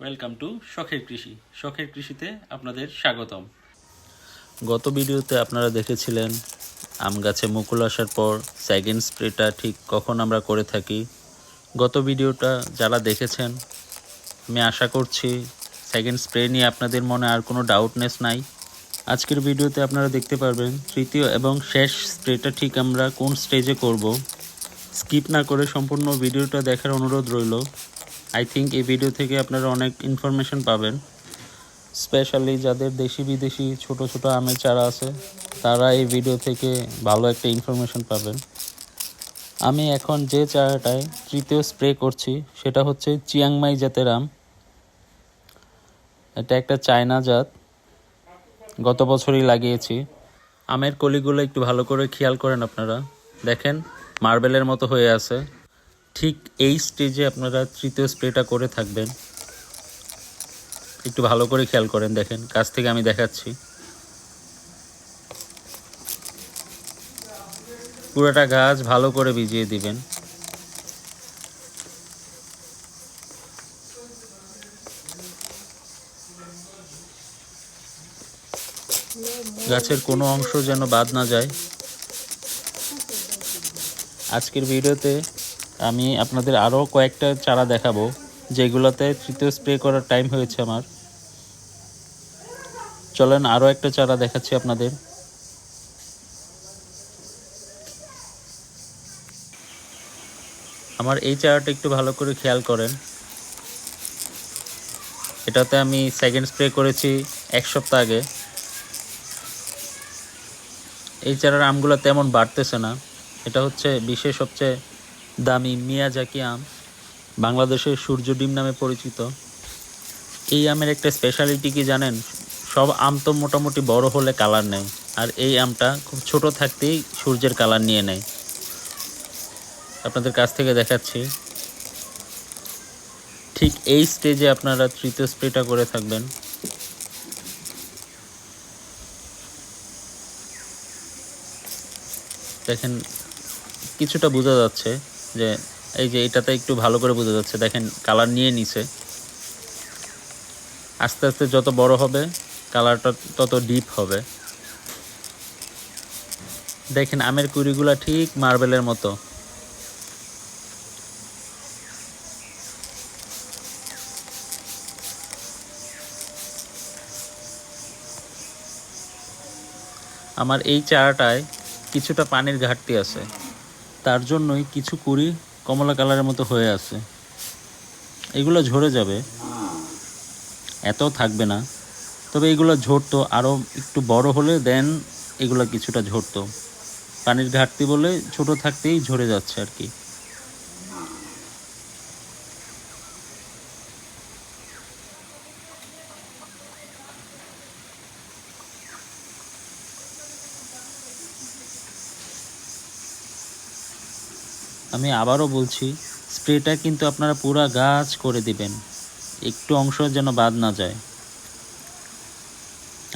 Welcome to শখের কৃষি শখের কৃষিতে আপনাদের স্বাগতম। গত ভিডিওতে আপনারা দেখেছিলেন, আম গাছে মুকুল আসার পর সেকেন্ড স্প্রেটা ঠিক কখন আমরা করে থাকি। গত ভিডিওটা যারা দেখেছেন, আমি আশা করছি সেকেন্ড স্প্রে নিয়ে আপনাদের মনে আর কোনো ডাউটনেস নাই। আজকের ভিডিওতে আপনারা দেখতে পারবেন, তৃতীয় এবং শেষ স্প্রেটা ঠিক আমরা কোন স্টেজে করব। স্কিপ না করে সম্পূর্ণ ভিডিওটা দেখার অনুরোধ রইল। আই থিঙ্ক এই ভিডিও থেকে আপনারা অনেক ইনফরমেশন পাবেন। স্পেশালি যাদের দেশি বিদেশি ছোট ছোট আমের চারা আছে, তারা এই ভিডিও থেকে ভালো একটা ইনফরমেশন পাবেন। আমি এখন যে চারাটায় তৃতীয় স্প্রে করছি, সেটা হচ্ছে চিয়াংমাই জাতের আম। এটা একটা চায়না জাত। গত বছরই লাগিয়েছি। আমের কলিগুলো একটু ভালো করে খেয়াল করেন আপনারা। দেখেন মার্বেলের মতো হয়ে আছে। ঠিক এই স্টেজে আপনারা তৃতীয় স্প্রেটা করে থাকবেন। একটু ভালো করে খেয়াল করেন, দেখেন। কাছ থেকে আমি দেখাচ্ছি। পুরোটা গাছ ভালো করে ভিজিয়ে দিবেন। গাছের কোনো অংশ যেন বাদ না যায়। আজকের ভিডিওতে আমি আপনাদের আরও কয়েকটা চারা দেখাবো, যেগুলোতে তৃতীয় স্প্রে করার টাইম হয়েছে আমার। চলেন আরও একটা চারা দেখাচ্ছি আপনাদের। আমার এই চারাটা একটু ভালো করে খেয়াল করেন। এটাতে আমি সেকেন্ড স্প্রে করেছি এক সপ্তাহ আগে। এই চারার আমগুলো তেমন বাড়তেছে না। এটা হচ্ছে বিশ্বের সবচেয়ে দামি মিয়াজাকি আম, বাংলাদেশের সূর্য ডিম নামে পরিচিত। এই আমের একটা স্পেশালিটি কি জানেন? সব আম তো মোটামুটি বড় হলে কালার নেয় আর এই আমটা খুব ছোট থাকতেই সূর্যের কালার নিয়ে নেয়। আপনাদের কাছ থেকে দেখাচ্ছি। ঠিক এই স্টেজে আপনারা তৃতীয় স্প্রেটা করে থাকবেন। দেখেন, কিছুটা বোঝা যাচ্ছে। যে এই যে এটাতে একটু ভালো করে বোঝা যাচ্ছে। দেখেন কালার নিয়ে নিছে। আস্তে আস্তে যত বড় হবে কালারটা তত ডিপ হবে। দেখেন, আমের কুড়িগুলা ঠিক মার্বেলের মতো। আমার এই চারাটায় কিছুটা পানির ঘাটতি আছে। তার জন্যই কিছু কুড়ি কমলা কালারের মতো হয়ে আছে। এগুলো ঝরে যাবে। এত থাকবে না। তবে এগুলো ঝরতো। আরও একটু বড় হলে দেন এগুলো কিছুটা ঝরতো। পানির ঘাটতি বলে ছোট থাকতেই ঝরে যাচ্ছে আর কি। আমি আবারও বলছি, স্প্রেটা কিন্তু আপনারা পুরা গাছ করে দিবেন। একটু অংশ যেন বাদ না যায়।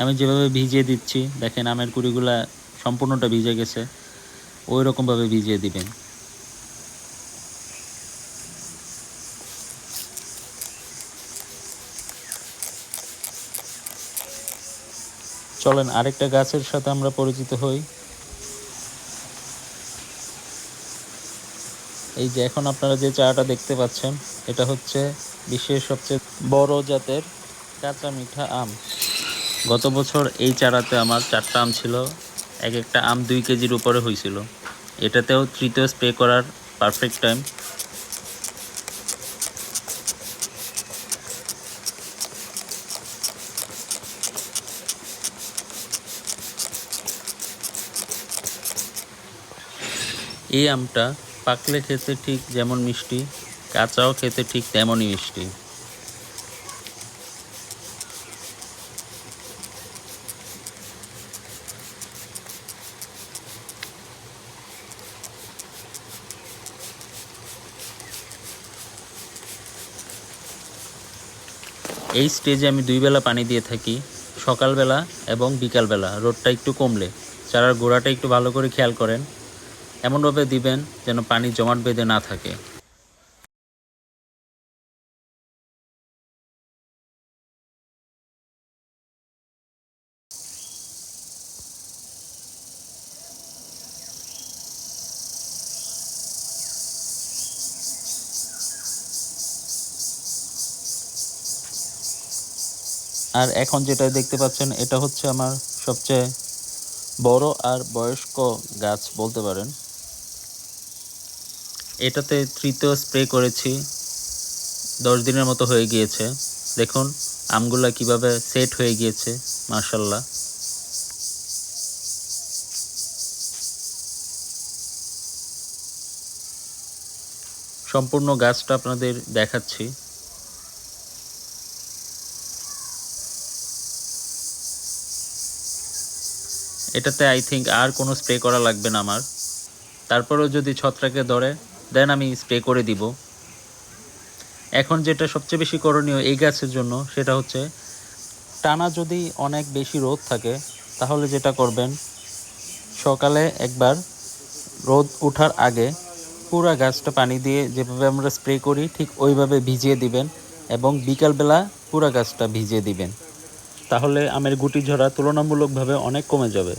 আমি যেভাবে ভিজিয়ে দিচ্ছি, দেখেন আমের কুড়িগুলা সম্পূর্ণটা ভিজে গেছে, ওই রকমভাবে ভিজিয়ে দিবেন। চলেন আরেকটা গাছের সাথে আমরা পরিচিত হই। এই যে এখন আপনারা যে চারাটা দেখতে পাচ্ছেন, এটা হচ্ছে বিশ্বের সবচেয়ে বড় জাতের কাঁচা মিঠা আম। গত বছর এই চারাতে আমার চারটা আম ছিল, এক একটা আম দুই কেজির উপরে হয়েছিল এটাতেও তৃতীয় স্প্রে করার পারফেক্ট টাইম এই আমটা পাকলে খেতে ঠিক যেমন মিষ্টি, কাঁচাও খেতে ঠিক তেমনই মিষ্টি। এই স্টেজে আমি দুই বেলা পানি দিয়ে থাকি, সকালবেলা এবং বিকালবেলা। রোদটা একটু কমলে। চারার গোড়াটা একটু ভালো করে খেয়াল করেন। এমনভাবে দিবেন যেন পানি জমাট বেঁধে না থাকে। আর এখন যেটা দেখতে পাচ্ছেন, এটা হচ্ছে আমার সবচেয়ে বড় আর বয়স্ক গাছ বলতে পারেন। এটাতে তৃতীয় স্প্রে করেছি। দশ দিনের মতো হয়ে গিয়েছে। দেখুন, আমগুলা কীভাবে সেট হয়ে গিয়েছে মার্শাল্লাহ সম্পূর্ণ গাছটা আপনাদের দেখাচ্ছি। এটাতে আই থিঙ্ক আর কোনো স্প্রে করা লাগবে না আমার। তারপরেও যদি ছত্রাকে ধরে দেন আমি স্প্রে করে দিব। এখন যেটা সবচেয়ে বেশি করণীয় এই গাছের জন্য, সেটা হচ্ছে টানা যদি অনেক বেশি রোদ থাকে, তাহলে যেটা করবেন, সকালে একবার রোদ ওঠার আগে পুরা গাছটা পানি দিয়ে যেভাবে আমরা স্প্রে করি, ঠিক ওইভাবে ভিজিয়ে দিবেন এবং বিকালবেলা পুরা গাছটা ভিজিয়ে দিবেন। তাহলে আমের গুটি ঝরা তুলনামূলকভাবে অনেক কমে যাবে।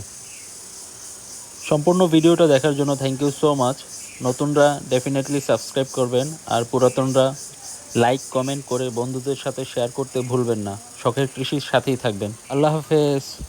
সম্পূর্ণ ভিডিওটা দেখার জন্য থ্যাংক ইউ সো মাচ নতুনরা ডেফিনেটলি সাবস্ক্রাইব করবেন আর পুরাতনরা লাইক কমেন্ট করে বন্ধুদের সাথে শেয়ার করতে ভুলবেন না। শখের কৃষির সাথেই থাকবেন। আল্লাহ হাফেজ।